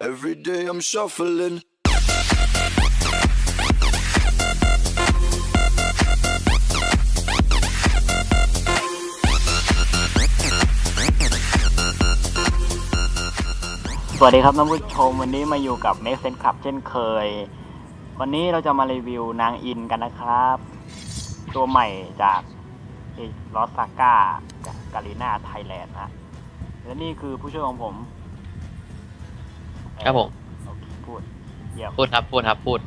Every day I'm shuffling. สวัสดีครับท่านผู้ชมวันนี้มาอยู่กับ Make Sense Club เช่นเคย วันนี้เราจะมารีวิวนางอินกันนะครับ ตัวใหม่จากลอสซาก้ากาลิน่าไทยแลนด์นะและนี่คือผู้ช่วยของผม ครับผมโอเคพูดเยี่ยมพูดครับ พูดครับ พูด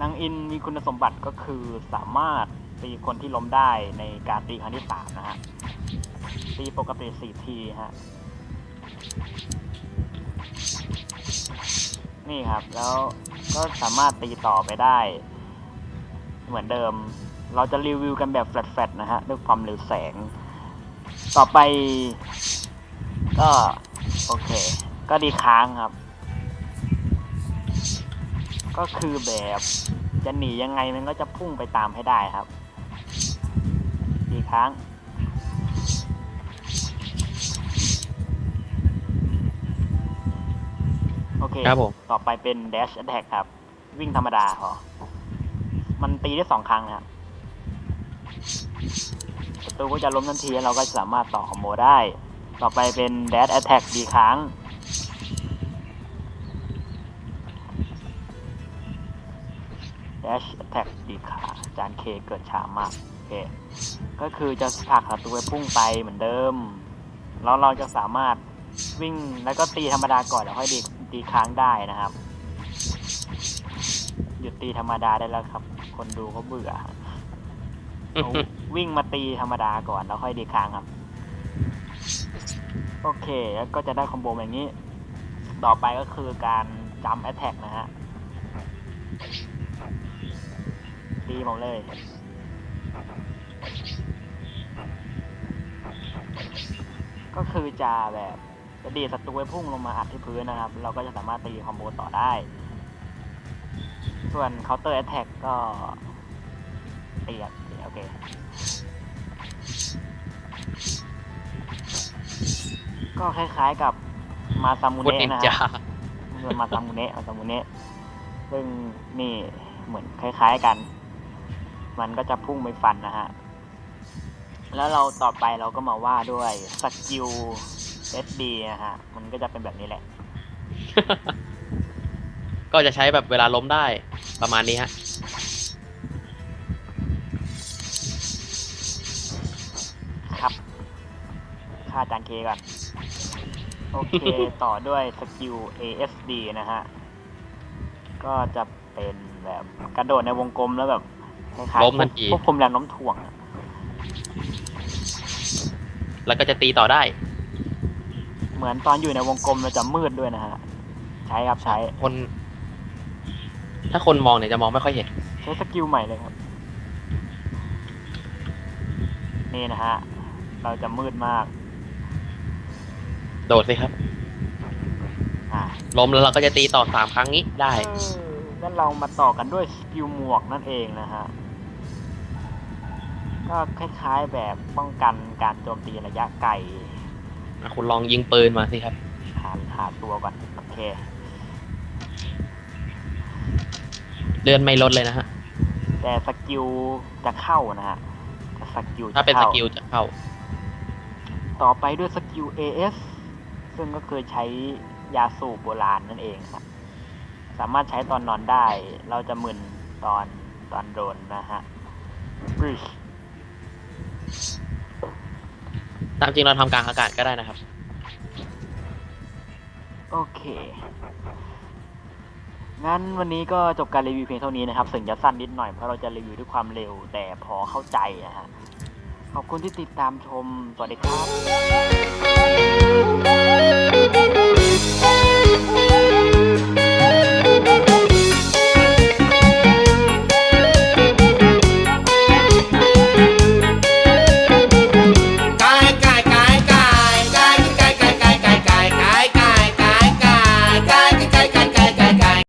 นางอินมีคุณสมบัติก็คือสามารถตีคนที่ล้มได้ในการตีครั้งที่สามนะฮะ ตีปกติสี่ทีฮะ นี่ครับ แล้วก็สามารถตีต่อไปได้ เหมือนเดิม เราจะรีวิวกันแบบแฟลตๆนะฮะด้วยความเร็วแสง ต่อไปก็ โอเค ก็ดีค้างครับ ก็คือแบบจะหนียังไงมันก็จะพุ่งไปตามให้ได้ครับอีกครั้งโอเค ครับผม ต่อไปเป็น dash attack ครับ วิ่งธรรมดาพอมันตีได้สองครั้งนะครับศัตรูก็จะล้มทันทีแล้วเราก็สามารถต่อคอมโบได้ ต่อไปเป็น dash attack ดีครั้ง dash attack ดีขาจานเคเกิดช้ามากโอเคก็คือจะผลักศัตรูไปพุ่งไปเหมือนเดิม แล้วเราจะสามารถวิ่งแล้วก็ตีธรรมดาก่อนแล้วค่อยดีตีค้างได้นะครับ หยุดตีธรรมดาได้แล้วครับ คนดูเขาเบื่อเขาวิ่งมาตีธรรมดาก่อนแล้วค่อยดีค้างครับ โอเค แล้วก็จะได้คอมโบแบบนี้ ต่อไปก็คือการจัมแอ t แทกนะฮะ ตีผมเลย ก็คือจะแบบจะดีดศัตรูไปพุ่งลงมาอัดที่พื้นนะครับ เราก็จะสามารถตีคอมโบต่อได้ ส่วน counter attack ก็ตีอะตีโอเคก็คล้ายๆกับมาซามูพูดเนะนินนะจาฮะเงินมาซามูเนะมาซามูเนะซึ่งนี่เหมือนคล้าย ๆกัน มันก็จะพุ่งไปฟันนะฮะ แล้วเราต่อไปเราก็มาว่าด้วยสกิล SD นะฮะ มันก็จะเป็นแบบนี้แหละ ก็จะใช้แบบเวลาล้มได้ประมาณนี้ฮะ ครับค่าจานเคก่อน โอเค ต่อด้วยสกิล ASD นะฮะ ก็จะเป็นแบบกระโดดในวงกลมแล้วแบบค ล้ายๆล้มทันที ควบคุมแรงโน้มถ่วงอะแล้วก็จะตีต่อได้ เหมือนตอนอยู่ในวงกลมเราจะมืดด้วยนะฮะ ใช้ครับใช้ คน ถ้าคนมองเนี่ยจะมองไม่ค่อยเห็น ใช้สกิลใหม่เลยครับ นี่นะฮะ เราจะมืดมาก โดดสิครับ อ่า ล้มแล้วเราก็จะตีต่อสามครั้งนี้ได้ เออ งั้นเรามาต่อกันด้วยสกิลหมวกนั่นเองนะฮะ ก็คล้ายๆแบบป้องกันการโจมตีระยะไกลอะคุณลองยิงปืนมาสิครับ หาหาตัวก่อนโอเค เลื่อนไม่ลดเลยนะฮะ แต่สกิลจะเข้านะฮะแต่สกิลจะถ้าเป็นสข้กิลจะเข้า ต่อไปด้วยสกิล AS ซึ่งก็คือใช้ยาสูบโบราณนั่นเองครับ สามารถใช้ตอนนอนได้ เราจะมึนตอนตอนโดนนะฮะ Bridge ตามจริงเราทำกลางอากาศก็ได้นะครับ โอเค งั้นวันนี้ก็จบการรีวิวเพียงเท่านี้นะครับถึงจะสั้นนิดหน่อยเพราะเราจะรีวิวด้วยความเร็วแต่พอเข้าใจนะฮะ ขอบคุณที่ติดตามชม สวัสดีครับ